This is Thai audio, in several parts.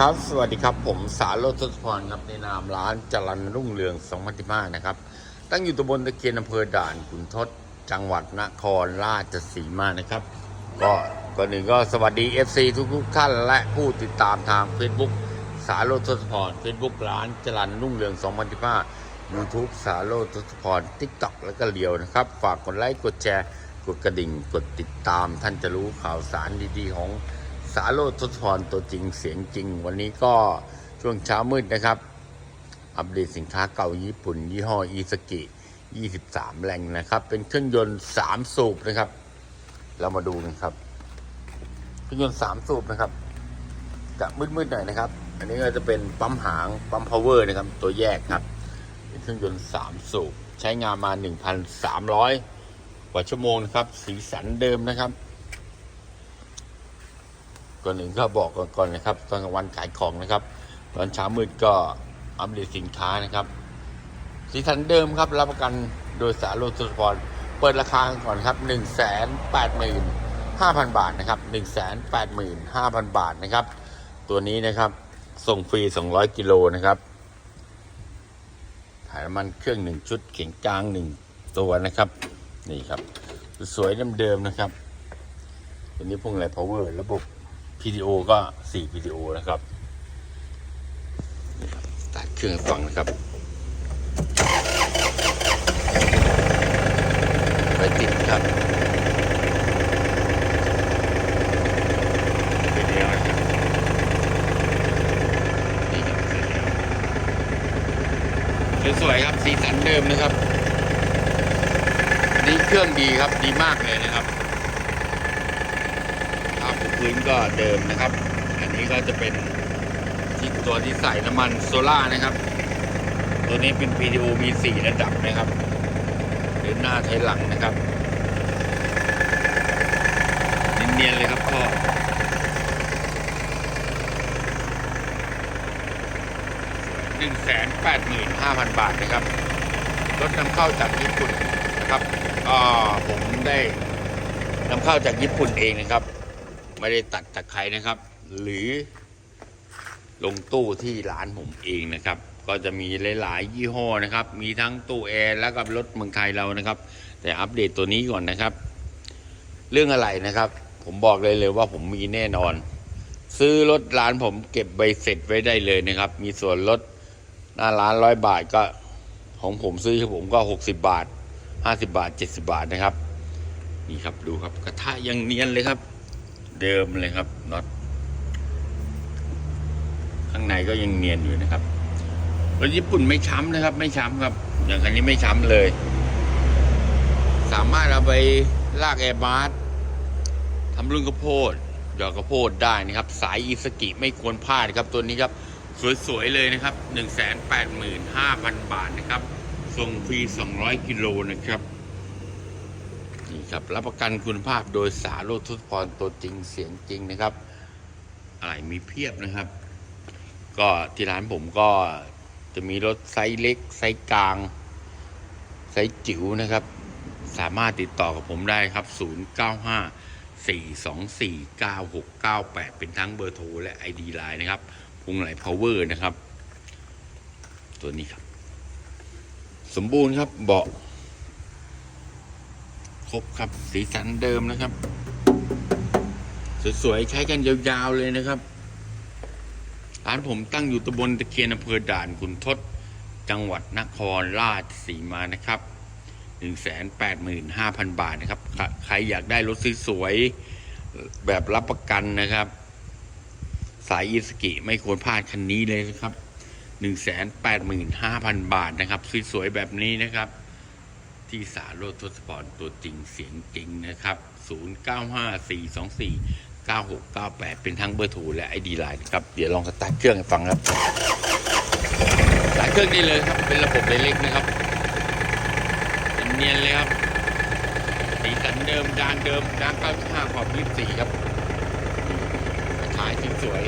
ครับสวัสดีครับผมสารโรจนพรครับในนามร้านจรันรุ่งเรือง2015นะครับ ตั้งอยู่ตำบลตะเคียนอำเภอด่านขุนทดจังหวัดนครราชสีมานะครับ ก็ก่อนหนึ่งก็สวัสดี FC ทุกๆท่านและผู้ติดตามทาง Facebook สารโรจนพร Facebook ร้านจรันรุ่งเรือง2015 YouTube สารโรจน์ทศพร TikTok แล้วก็เลียวนะครับ ฝากกดไลค์กดแชร์กดกระดิ่งกดติดตามท่านจะรู้ข่าวสารดีๆของ สาโรจน์ทศพรตัวจริงเสียงจริง วันนี้ก็ช่วงเช้ามืดนะครับ อัปเดตสินค้าเก่าญี่ปุ่น ยี่ห้ออีสกิ 23 แรงนะครับ เป็นเครื่องยนต์ 3 สูบนะครับ เรามาดูกันครับ เครื่องยนต์ 3 สูบนะครับ จะมืดๆหน่อยนะครับ อันนี้ก็จะเป็นปั๊มหางปั๊มพาวเวอร์นะครับ ตัวแยกครับเป็นเครื่องยนต์ 3 สูบ ใช้งานมา 1,300 กว่าชั่วโมงนะครับ สีสันเดิมนะครับ ก่อนหนึ่งก็บอกก่อนก่อนนะครับ ตอนกลางวันขายของนะครับ ตอนเช้ามืดก็อัปเดตสินค้านะครับ สีสันเดิมครับ รับประกันโดยสารโลสุสปอร์ตเปิดราคาก่อนครับ 1 8 5 0 0 0 บาทนะครับ1 8 5 0 0 0 บาทนะครับ ตัวนี้นะครับ ส่งฟรี 200 กิโลนะครับ ถ่ายน้ำมันเครื่องหนึ่งชุด เข่งกลางหนึ่งตัวนะครับ นี่ครับ สวยเดิมๆนะครับ ตัวนี้พวงไรพาวเวอร์ระบบ PDO ก็4 PDO นะครับนี่ครับตัดเครื่องฟังนะครับ ไปติดครับสวยๆครับ สีสันเดิมนะครับ นี่เครื่องดีครับ ดีมากเลยนะครับ พื้นก็เดิมนะครับ อันนี้ก็จะเป็นที่ตัวที่ใส่น้ำมันโซล่านะครับ ตัวนี้เป็น PDO มี 4 ระดับนะครับเดินหน้าถอยหลังนะครับเนียนๆเลยครับพ่อหนึ่งแสนแปดหมื่นห้าพันบาทนะครับรถนำเข้าจากญี่ปุ่นนะครับก็ผมได้นำเข้าจากญี่ปุ่นเองนะครับ ไม่ได้ตัดจากใครนะครับ หรือลงตู้ที่ร้านผมเองนะครับ ก็จะมีหลาย ๆ ยี่ห้อนะครับ มีทั้งตู้แอร์แล้วก็รถเมืองไทยเรานะครับ แต่อัปเดตตัวนี้ก่อนนะครับ เรื่องอะไรนะครับ ผมบอกเลยเลยว่าผมมีแน่นอน ซื้อรถร้านผมเก็บใบเสร็จไว้ได้เลยนะครับ มีส่วนลดหน้าร้านร้อยบาทก็ของผมซื้อผมก็60บาท50บาท70บาทนะครับ นี่ครับดูครับกระทะยังเนียนเลยครับ เดิมเลยครับน็อตข้างในก็ยังเนียนอยู่นะครับรถญี่ปุ่นไม่ช้ำนะครับ ไม่ช้ำครับ อย่างคันนี้ไม่ช้ำเลย สามารถเอาไปลากแอร์บาสทำรุ่นกระโพดหยอดกระโพดได้นะครับ สายอีสกิไม่ควรพลาดครับตัวนี้ครับ สวยๆเลยนะครับ 185,000 บาทนะครับส่งฟรี 200 กิโลนะครับ ครับรับประกันคุณภาพโดยสาโรจน์ทศพรตัวจริงเสียงจริงนะครับอะไรมีเพียบนะครับ ก็ที่ร้านผมก็จะมีรถไซส์เล็ก ไซส์กลาง ไซส์จิ๋วนะครับ สามารถติดต่อกับผมได้ครับ 095 424 9698 เป็นทั้งเบอร์โทรและ ID ไลน์นะครับพุงไหลพาวเวอร์นะครับ ตัวนี้ครับ สมบูรณ์ครับเบาะ ครบครับ สีสันเดิมนะครับ สวยๆ ใช้กันยาวๆเลยนะครับ ร้านผมตั้งอยู่ตำบลตะเคียนอำเภอด่านขุนทด จังหวัดนครราชสีมานะครับ 185,000 บาทนะครับ ใครอยากได้รถสวยๆแบบรับประกันนะครับ สายอีสกิไม่ควรพลาดคันนี้เลยนะครับ 185,000 บาทนะครับ สวยๆแบบนี้นะครับ ที่สาโรจน์ทศพรตัวจริงเสียงจริงนะครับ 0954249698 เป็นทั้งเบอร์โทรและ ID ไลน์นะครับ เดี๋ยวลองสตาร์ทเครื่องให้ฟังครับ สตาร์ทเครื่องได้เลยครับ เป็นระบบเล็กๆนะครับเนียนเลยครับสีสันเดิมดานเดิมดาน95ขอบ24ครับขายสวย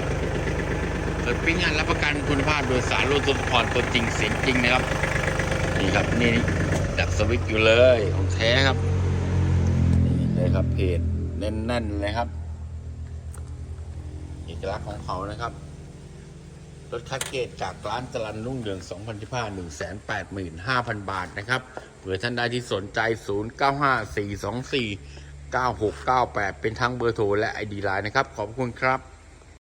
ๆเปิดปิ้งงานรับประกันคุณภาพโดยสารโรจน์ทศพรตัวจริงเสียงจริงนะครับ นี่ครับนี่ ดับสวิตอยู่เลยของแท้ครับนี่เลยครับเพจแน่นๆเลยครับเอกลักษณ์ของเขานะครับรถคัดเกตจากร้านจรันรุ่งเรือง2015 185,000 บาทนะครับเผื่อท่านใดที่สนใจ 095424 9698 เป็นทั้งเบอร์โทรและ ID ไลน์นะครับ ขอบคุณครับ